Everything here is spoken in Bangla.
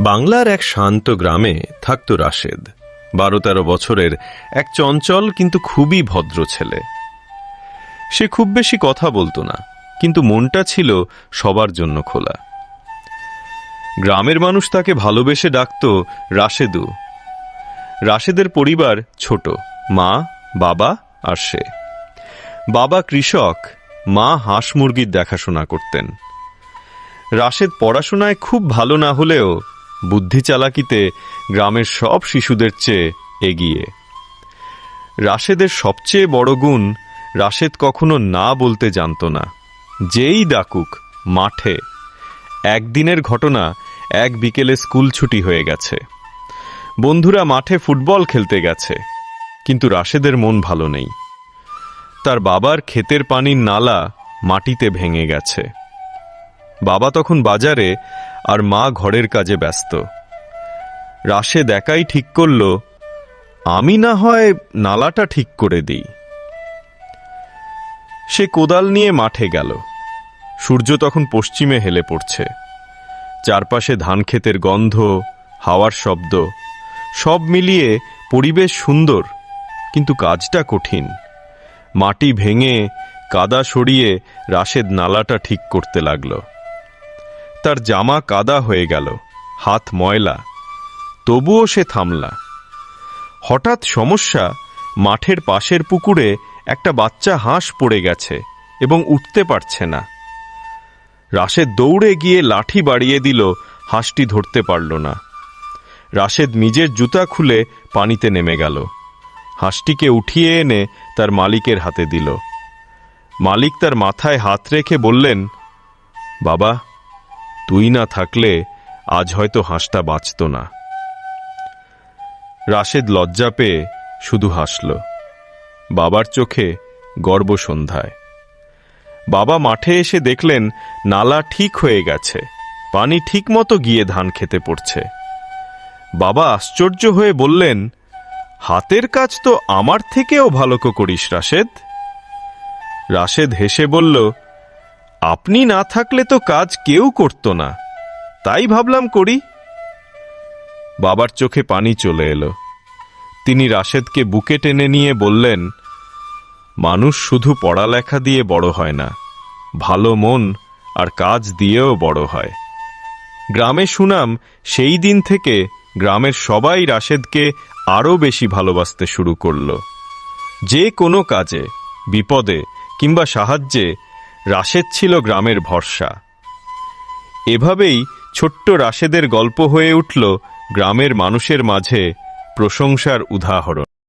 বাংলার এক শান্ত গ্রামে থাকত রাশেদ। বারো তেরো বছরের এক চঞ্চল কিন্তু খুবই ভদ্র ছেলে। সে খুব বেশি কথা বলতো না, কিন্তু মনটা ছিল সবার জন্য খোলা। গ্রামের মানুষ তাকে ভালোবেসে ডাকত রাশেদু। রাশেদের পরিবার ছোট, মা, বাবা আর সে। বাবা কৃষক, মা হাঁস মুরগির দেখাশোনা করতেন। রাশেদ পড়াশোনায় খুব ভালো না হলেও বুদ্ধি চালাকিতে গ্রামের সব শিশুদের চেয়ে এগিয়ে। রাশেদের সবচেয়ে বড় গুণ, রাশেদ কখনো না বলতে জানত না। যেই ডাকুক, মাঠে একদিনের ঘটনা, এক বিকেলে স্কুল ছুটি হয়ে গেছে। বন্ধুরা মাঠে ফুটবল খেলতে গেছে, কিন্তু রাশেদের মন ভালো নেই। তার বাবার ক্ষেতের পানির নালা মাটিতে ভেঙে গেছে। বাবা তখন বাজারে আর মা ঘরের কাজে ব্যস্ত। রাশেদ একাই ঠিক করল, আমি না হয় নালাটা ঠিক করে দিই। সে কোদাল নিয়ে মাঠে গেল। সূর্য তখন পশ্চিমে হেলে পড়ছে। চারপাশে ধান ক্ষেতের গন্ধ, হাওয়ার শব্দ, সব মিলিয়ে পরিবেশ সুন্দর, কিন্তু কাজটা কঠিন। মাটি ভেঙে কাদা সরিয়ে রাশেদ নালাটা ঠিক করতে লাগল। তার জামা কাদা হয়ে গেল, হাত ময়লা। তবুও সে থামলা। হঠাৎ সমস্যা, মাঠের পাশের পুকুরে একটা বাচ্চা হাঁস পড়ে গেছে এবং উঠতে পারছে না। রাশেদ দৌড়ে গিয়ে লাঠি বাড়িয়ে দিল, হাঁসটি ধরতে পারল না। রাশেদ নিজের জুতা খুলে পানিতে নেমে গেল। হাঁসটিকে উঠিয়ে এনে তার মালিকের হাতে দিল। মালিক তার মাথায় হাত রেখে বললেন, বাবা তুই না থাকলে আজ হয়তো হাঁসটা বাঁচত না। রাশেদ লজ্জা পেয়ে শুধু হাসল। বাবার চোখে গর্ব সন্ধ্যায়। বাবা মাঠে এসে দেখলেন নালা ঠিক হয়ে গেছে, পানি ঠিকমতো গিয়ে ধান খেতে পড়ছে। বাবা আশ্চর্য হয়ে বললেন, হাতের কাজ তো আমার থেকেও ভালো করিস রাশেদ? রাশেদ হেসে বলল আপনি না থাকলে তো কাজ কেউ করত না। তাই ভাবলাম করি। বাবার চোখে পানি চলে এলো। তিনি রাশেদকে বুকে টেনে নিয়ে বললেন, মানুষ শুধু পড়ালেখা দিয়ে বড় হয় না, ভালো মন আর কাজ দিয়েও বড় হয়। গ্রামে সুনাম সেই দিন থেকে গ্রামের সবাই রাশেদকে আরও বেশি ভালোবাসতে শুরু করল। যে কোনো কাজে, বিপদে কিংবা সাহায্যে রাশেদ ছিল গ্রামের ভরসা। এভাবেই ছোট্ট রাশেদের গল্প হয়ে উঠল গ্রামের মানুষের মাঝে প্রশংসার উদাহরণ।